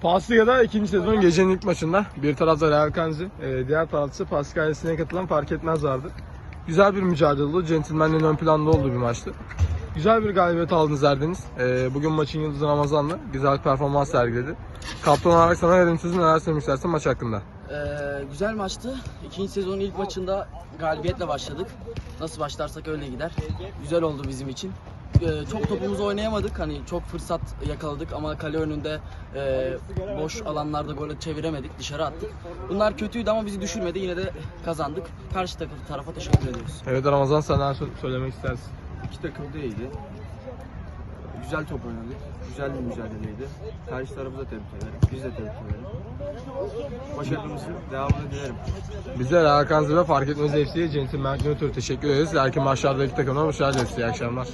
Pasliga'da ikinci sezon gecenin ilk maçında bir tarafta Real Kanzi, e, diğer tarafta Paskalesi'ne katılan fark etmez vardı. Güzel bir mücadele oldu. Centilmenlerin ön planda olduğu bir maçtı. Güzel bir galibiyet aldınız Erdeniz. E, bugün maçın yıldızı Ramazan'la güzel performans sergiledi. Kaptan olarak sana verelim sözü neler söylemek istersin maç hakkında. Ee, güzel maçtı. İkinci sezonun ilk maçında galibiyetle başladık. Nasıl başlarsak öyle gider. Güzel oldu bizim için. Ee, çok topumuzu oynayamadık. Hani çok fırsat yakaladık ama kale önünde e, boş alanlarda golü çeviremedik. Dışarı attık. Bunlar kötüydü ama bizi düşürmedi. Yine de kazandık. Karşı takım tarafa teşekkür ediyoruz. Evet Ramazan sen neler sö- söylemek istersin. İki takım da iyiydi. Güzel top oynadık. Güzel bir mücadeleydi. Karşı tarafı da tebrik ederim. Biz de tebrik ederim. Başarımızın devamını dilerim. Biz de Real Kanzi ve fark etmez FC'ye Centilmenlerin ötürü teşekkür ederiz. Erken maçlardaki takımına hoş geldiniz. İyi akşamlar.